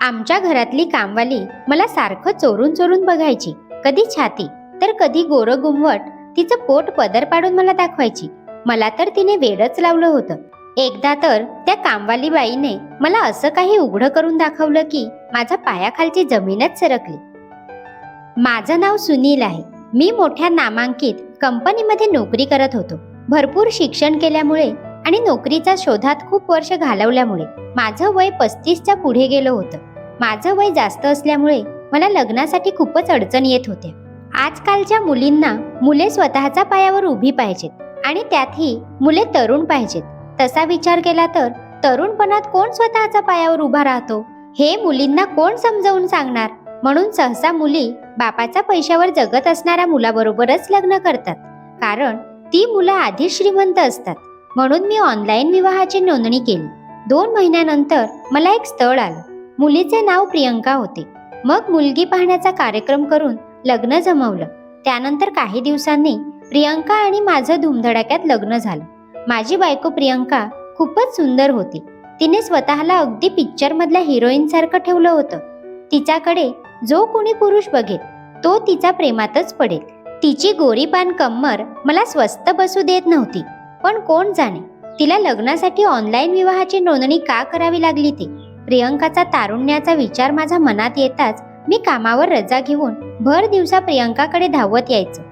आमच्या घरातली कामवाली मला सारखं चोरून चोरून बघायची. कधी छाती तर कधी गोरं गुमवट तिचं पोट पदर पाडून मला दाखवायची. मला तर तिने वेडच लावलं होतं. एकदा तर त्या कामवाली बाईने मला असं काही उघडं करून दाखवलं की माझ्या पायाखालची जमीनच सरकली. माझं नाव सुनील आहे. मी मोठ्या नामांकित कंपनीमध्ये नोकरी करत होतो. भरपूर शिक्षण केल्यामुळे आणि नोकरीच्या शोधात खूप वर्ष घालवल्यामुळे माझं वय पस्तीसच्या पुढे गेलं होतं. माझं वय जास्त असल्यामुळे मला लग्नासाठी खूपच अडचण येत होत्या आजकालच्या मुलींना मुले स्वतःच्या पायावर उभी पाहिजेत आणि त्यातही मुले तरुण पाहिजेत. तसा विचार केला तर तरुणपणात कोण स्वतःच्या पायावर उभा राहतो? हे मुलींना कोण समजावून सांगणार? म्हणून सहसा मुली बापाच्या पैशावर जगत असणाऱ्या मुलाबरोबरच लग्न करतात. कारण ती मुलं आधी श्रीमंत असतात. म्हणून मी ऑनलाईन विवाहाची नोंदणी केली. दोन महिन्यानंतर मला एक स्थळ आलं. मुलीचे नाव प्रियंका होते. मग मुलगी पाहण्याचा कार्यक्रम करून लग्न जमवलं. त्यानंतर काही दिवसांनी प्रियंका आणि माझं धुमधडाक्यात लग्न झालं. माझी बायको प्रियंका खूपच सुंदर होती. तिने स्वतःला अगदी पिक्चरमधल्या हिरोईनसारखं ठेवलं होतं. तिच्याकडे जो कोणी पुरुष बघेल तो तिच्या प्रेमातच पडेल. तिची गोरीपान कम्मर मला स्वस्त बसू देत नव्हती. पण कोण जाणे तिला लग्नासाठी ऑनलाईन विवाहाची नोंदणी का करावी लागली ती? प्रियंकाचा तारुण्याचा विचार माझ्या मनात येताच मी कामावर रजा घेऊन भर दिवसा प्रियंकाकडे धावत यायचं.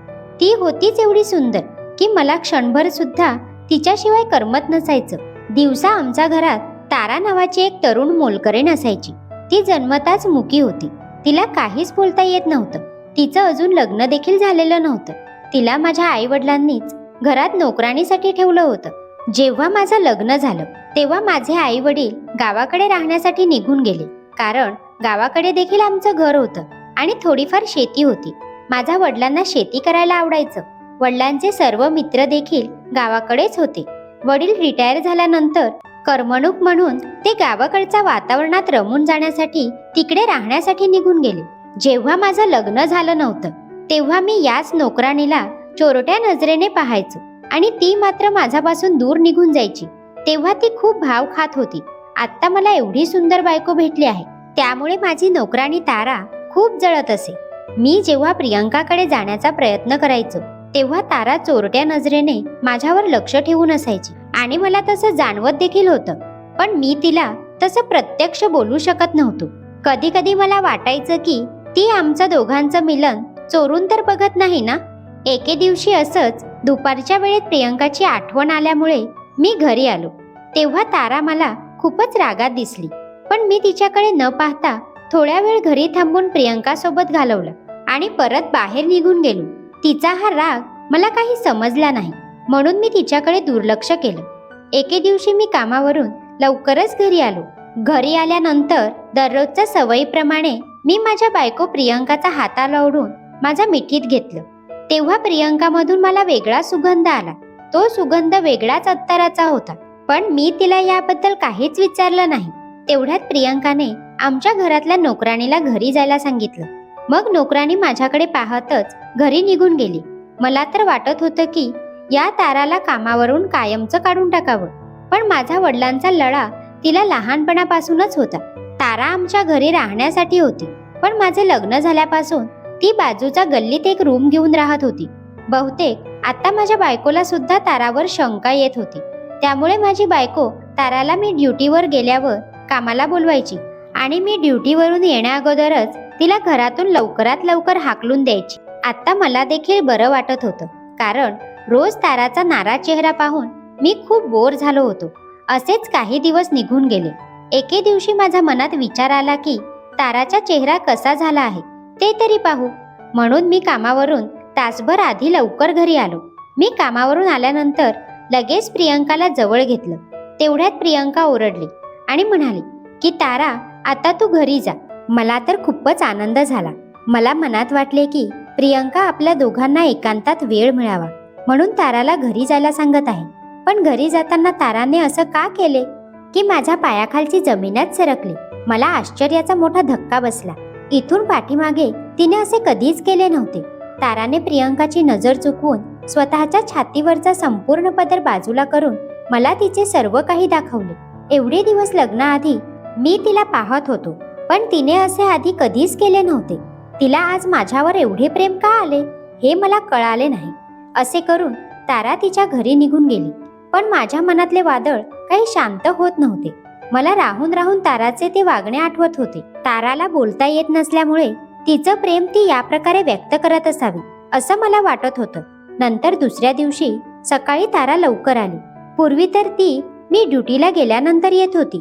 ती होतीच एवढी सुंदर की मला क्षणभर सुद्धा तिच्याशिवाय करमत नसायचं. दिवसा आमच्या घरात तारा नावाची एक तरुण मोलकरीण असायची ती जन्मताच मुकी होती. तिला काहीच बोलता येत नव्हतं. तिचं अजून लग्न देखील झालेलं नव्हतं. तिला माझ्या आई वडिलांनीच घरात नोकराणीसाठी ठेवलं होतं. जेव्हा माझं लग्न झालं तेव्हा माझे आई वडील गावाकडे राहण्यासाठी निघून गेले. कारण गावाकडे देखील आमचं घर होतं आणि थोडीफार शेती होती. माझ्या वडिलांना शेती करायला आवडायचं. वडिलांचे सर्व मित्र देखील गावाकडेच होते. वडील रिटायर झाल्यानंतर करमणूक म्हणून ते गावाकडच्या वातावरणात रमून जाण्यासाठी तिकडे राहण्यासाठी निघून गेले. जेव्हा माझं लग्न झालं नव्हतं तेव्हा मी याच नोकराणीला चोरट्या नजरेने पाहायचो. आणि ती मात्र माझ्यापासून दूर निघून जायची. तेव्हा ती खूप भाव खात होती. आत्ता मला एवढी सुंदर बायको भेटली आहे. त्यामुळे माझी नोकराणी तारा खूप जळत असे. मी जेव्हा प्रियंकाकडे जाण्याचा प्रयत्न करायचो तेव्हा तारा चोरट्या नजरेने माझ्यावर लक्ष ठेवून असायची आणि मला तसं जाणवत देखील होतं. पण मी तिला तसं प्रत्यक्ष बोलू शकत नव्हतो. कधी कधी मला वाटायचं की ती आमचं दोघांचं मिलन चोरून तर बघत नाही ना? एके दिवशी असंच दुपारच्या वेळेत प्रियंकाची आठवण आल्यामुळे मी घरी आलो. तेव्हा तारा मला खूपच रागात दिसली. पण मी तिच्याकडे न पाहता थोड्या वेळ घरी थांबून प्रियंकासोबत घालवलं आणि परत बाहेर निघून गेलो. तिचा हा राग मला काही समजला नाही म्हणून मी तिच्याकडे दुर्लक्ष केलं. एके दिवशी मी कामावरून लवकरच घरी आलो. घरी आल्यानंतर दररोजच्या सवयीप्रमाणे मी माझ्या बायको प्रियंकाचा हाताला ओढून माझ्या मिठीत घेतलं. तेव्हा प्रियंकामधून मला वेगळा सुगंध आला. तो सुगंध वेगळाच अत्तराचा होता. पण मी तिला याबद्दल काहीच विचारलं नाही. तेवढ्यात प्रियंकाने आमच्या घरातल्या नोकराणीला घरी जायला सांगितलं. मग नोकराणी माझ्याकडे पाहतच घरी निघून गेली. मला तर वाटत होतं की या ताराला कामावरून कायमचं काढून टाकावं. पण माझा वडिलांचा लढा तिला लहानपणापासूनच होता. तारा आमच्या घरी राहण्यासाठी होती. पण माझे लग्न झाल्यापासून ती बाजूच्या गल्लीत एक रूम घेऊन राहत होती. बहुतेक आता माझ्या बायकोला सुद्धा तारावर शंका येत होती. त्यामुळे माझी बायको ताराला मी ड्युटीवर गेल्यावर कामाला बोलवायची आणि मी ड्युटीवरून येण्या अगोदरच तिला घरातून लवकरात लवकर हाकलून द्यायची. आता मला देखील बरं वाटत होतं. कारण रोज ताराचा नारा चेहरा पाहून मी खूप बोर झालो होतो. असेच काही दिवस निघून गेले. एके दिवशी माझ्या मनात विचार आला की ताराचा चेहरा कसा झाला आहे? ते तरी पाहू. म्हणून मी कामावरून तासभर आधी लवकर घरी आलो. मी कामावरून आल्यानंतर लगेच प्रियंकाला जवळ घेतलं. तेवढ्यात प्रियंका ओरडली आणि म्हणाली की तारा आता तू घरी जा. मला तर खूपच आनंद झाला. मला मनात वाटले की प्रियंका आपल्या दोघांना एकांतात वेळ मिळावा. म्हणून ताराला घरी जायला सांगत आहे. पण घरी जाताना ताराने असं का केले? की माझ्या पायाखालची जमीनच सरकली. मला आश्चर्याचा मोठा धक्का बसला. इथून पाठीमागे तिने असे कधीच केले नव्हते. ताराने प्रियंकाची नजर चुकवून स्वतःच्या छातीवरचा संपूर्ण पदर बाजूला करून मला तिचे सर्व काही दाखवले. एवढे दिवस लग्नाआधी मी तिला पाहत होतो पण तिने असे आधी कधीच केले नव्हते. तिला आज माझ्यावर एवढे प्रेम का आले हे मला कळाले नाही. असे करून तारा तिच्या घरी निघून गेली पण माझ्या मनातले वादळ काही शांत होत नव्हते. मला राहून राहून ताराचे ते वागणे आठवत होते. ताराला बोलता येत नसल्यामुळे तिचं प्रेम ती या प्रकारे व्यक्त करत असावी असं मला वाटत होतं. नंतर दुसऱ्या दिवशी सकाळी तारा लवकर आली. पूर्वी तर ती मी ड्युटीला गेल्यानंतर येत होती.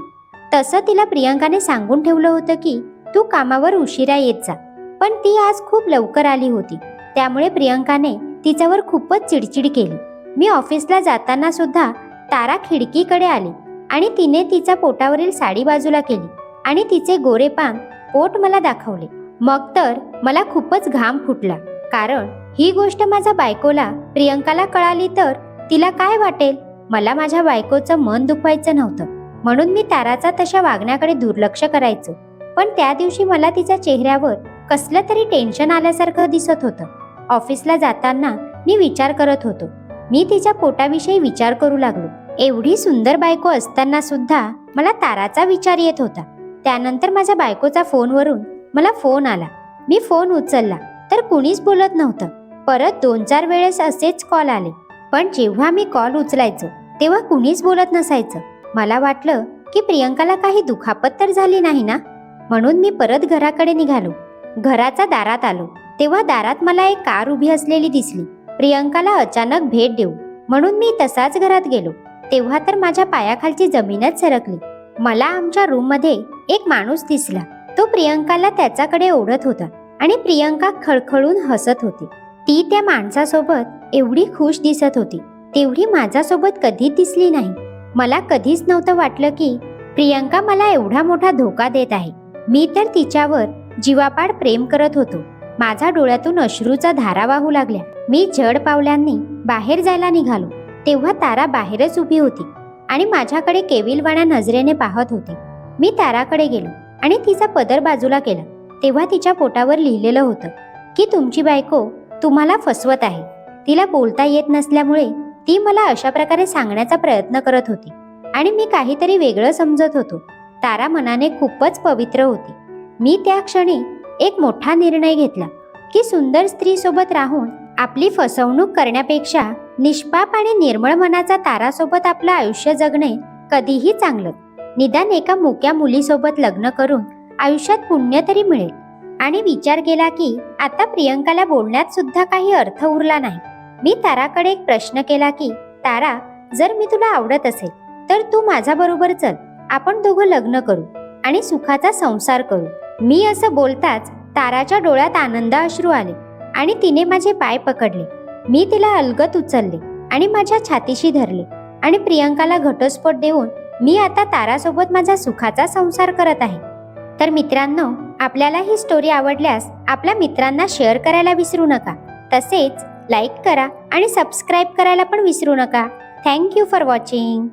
तसं तिला प्रियंकाने सांगून ठेवलं होतं की तू कामावर उशिरा येत जा. पण ती आज खूप लवकर आली होती. त्यामुळे प्रियंकाने तिच्यावर खूपच चिडचिड केली. मी ऑफिसला जाताना सुद्धा तारा खिडकीकडे आली. आणि तिने तिच्या पोटावरील साडी बाजूला केली आणि तिचे गोरेपान पोट मला दाखवले. मग तर मला खूपच घाम फुटला. कारण ही गोष्ट माझ्या बायकोला प्रियंकाला कळाली तर तिला काय वाटेल? मला माझ्या बायकोचं मन दुखवायचं नव्हतं. म्हणून मी ताराचा तशा वागण्याकडे दुर्लक्ष करायचो. पण त्या दिवशी मला तिच्या चेहऱ्यावर कसलं तरी टेन्शन आल्यासारखं दिसत होतं. ऑफिसला जाताना मी विचार करत होतो. मी तिच्या पोटाविषयी विचार करू लागलो. एवढी सुंदर बायको असताना सुद्धा मला ताराचा विचार येत होता. त्यानंतर माझ्या बायकोचा फोनवरून मला फोन आला. मी फोन उचलला तर कुणीच बोलत नव्हतं. परत दोन चार वेळेस असेच कॉल आले. पण जेव्हा मी कॉल उचलायचो तेव्हा कुणीच बोलत नसायचं. मला वाटलं की प्रियंकाला काही दुखापत तर झाली नाही ना? म्हणून मी परत घराकडे निघालो. घराच्या दारात आलो. तेव्हा दारात मला एक कार उभी असलेली दिसली. प्रियंकाला अचानक भेट देऊ. म्हणून मी तसाच घरात गेलो. तेव्हा तर माझ्या पायाखालची जमीनच सरकली. मला आमच्या रूममध्ये एक माणूस दिसला. तो प्रियंकाला त्याच्याकडे ओढत होता आणि प्रियंका खळखळून हसत होती. ती त्या माणसासोबत एवढी खुश दिसत होती. तेवढी माझ्यासोबत कधीच दिसली नाही. मला कधीच नव्हतं वाटलं की प्रियंका मला एवढा मोठा धोका देत आहे. मी तर तिच्यावर जीवापाड प्रेम करत होतो. माझ्या डोळ्यातून अश्रूचा धारा वाहू लागल्या. मी जड पावल्यांनी बाहेर जायला निघालो. तेव्हा तारा बाहेरच उभी होती आणि माझ्याकडे केविलवाण्या नजरेने पाहत होती. मी ताराकडे गेलो आणि तिचा पदर बाजूला केला. तेव्हा तिच्या पोटावर लिहिलेलं होतं की तुमची बायको तुम्हाला फसवत आहे. तिला बोलता येत नसल्यामुळे ती मला अशा प्रकारे सांगण्याचा प्रयत्न करत होती आणि मी काहीतरी वेगळं समजत होतो. तारा मनाने खूपच पवित्र होती. मी त्या क्षणी एक मोठा निर्णय घेतला की सुंदर स्त्रीसोबत राहून आपली फसवणूक करण्यापेक्षा निष्पाप आणि निर्मळ मनाचा तारासोबत आपलं आयुष्य जगणे कधीही चांगलं. निदान एका मोक्या मुलीसोबत लग्न करून आयुष्यात पुण्य तरी मिळेल. आणि विचार केला की आता प्रियंकाला बोलण्यात सुद्धा काही अर्थ उरला नाही. मी ताराकडे एक प्रश्न केला की तारा जर मी तुला आवडत असेल तर तू माझ्या बरोबर चल. आपण दोघं लग्न करू आणि सुखाचा संसार करू. मी असं बोलताच ताराच्या डोळ्यात आनंद अश्रू आले आणि तिने माझे पाय पकडले. मी तिला अलगत उचलले आणि माझ्या छातीशी धरले आणि प्रियंकाला घटस्फोट देऊन मी आता तारासोबत माझा सुखाचा संसार करत आहे. तर मित्रांनो आपल्याला ही स्टोरी आवडल्यास आपल्या मित्रांना शेअर करायला विसरू नका. तसेच लाईक करा आणि सबस्क्राईब करायला पण विसरू नका. Thank you for watching